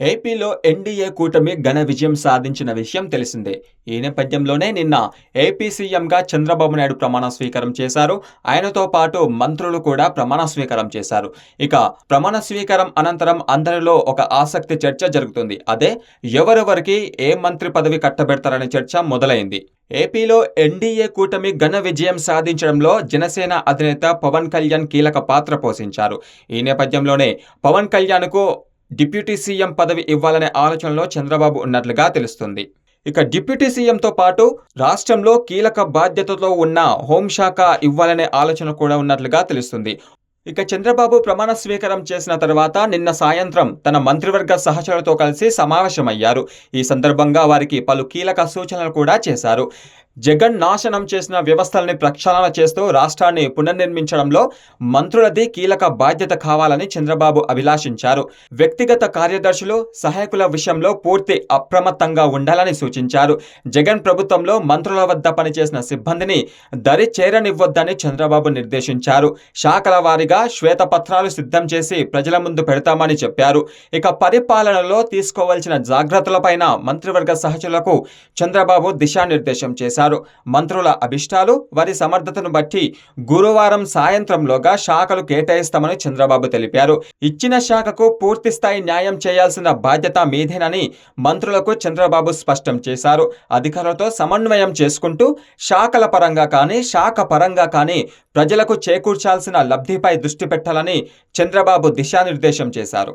ఏపీలో ఎన్డీఏ కూటమి ఘన విజయం సాధించిన విషయం తెలిసిందే. ఈ నేపథ్యంలోనే నిన్న ఏపీ సీఎంగా చంద్రబాబు నాయుడు ప్రమాణ స్వీకారం చేశారు. ఆయనతో పాటు మంత్రులు కూడా ప్రమాణ స్వీకారం చేశారు. ఇక ప్రమాణ స్వీకారం అనంతరం అందరిలో ఒక ఆసక్తి చర్చ జరుగుతుంది. అదే ఎవరెవరికి ఏ మంత్రి పదవి కట్టబెడతారనే చర్చ మొదలైంది. ఏపీలో ఎన్డీఏ కూటమి ఘన విజయం సాధించడంలో జనసేన అధినేత పవన్ కళ్యాణ్ కీలక పాత్ర పోషించారు. ఈ నేపథ్యంలోనే పవన్ కళ్యాణ్కు డిప్యూటీ సీఎం పదవి ఇవ్వాలనే ఆలోచనలో చంద్రబాబు ఉన్నట్లుగా తెలుస్తుంది. ఇక డిప్యూటీ సీఎంతో పాటు రాష్ట్రంలో కీలక బాధ్యతతో ఉన్న హోంశాఖ ఇవ్వాలనే ఆలోచన కూడా ఉన్నట్లుగా తెలుస్తుంది. ఇక చంద్రబాబు ప్రమాణ స్వీకారం చేసిన తర్వాత నిన్న సాయంత్రం తన మంత్రివర్గ సహచరులతో కలిసి సమావేశమయ్యారు. ఈ సందర్భంగా వారికి పలు కీలక సూచనలు కూడా చేశారు. జగన్ నాశనం చేసిన వ్యవస్థల్ని ప్రక్షాళన చేస్తూ రాష్ట్రాన్ని పునర్నిర్మించడంలో మంత్రులది కీలక బాధ్యత కావాలని చంద్రబాబు అభిలాషించారు. వ్యక్తిగత కార్యదర్శులు సహాయకుల విషయంలో పూర్తి అప్రమత్తంగా ఉండాలని సూచించారు. జగన్ ప్రభుత్వంలో మంత్రుల వద్ద పనిచేసిన సిబ్బందిని దరి చేరనివ్వొద్దని చంద్రబాబు నిర్దేశించారు. శాఖల వారీగా శ్వేతపత్రాలు సిద్ధం చేసి ప్రజల ముందు పెడతామని చెప్పారు. ఇక పరిపాలనలో తీసుకోవాల్సిన జాగ్రత్తలపైన మంత్రివర్గ సహచరులకు చంద్రబాబు దిశానిర్దేశం చేశారు. మంత్రుల అభిష్టాలు వారి సమర్థతను బట్టి గురువారం సాయంత్రంలోగా శాఖలు కేటాయిస్తామని చంద్రబాబు తెలిపారు. ఇచ్చిన శాఖకు పూర్తి స్థాయి న్యాయం చేయాల్సిన బాధ్యత మీదేనని మంత్రులకు చంద్రబాబు స్పష్టం చేశారు. అధికారులతో సమన్వయం చేసుకుంటూ శాఖల పరంగా కానీ శాఖ పరంగా కానీ ప్రజలకు చేకూర్చాల్సిన లబ్ధిపై దృష్టి పెట్టాలని చంద్రబాబు దిశానిర్దేశం చేశారు.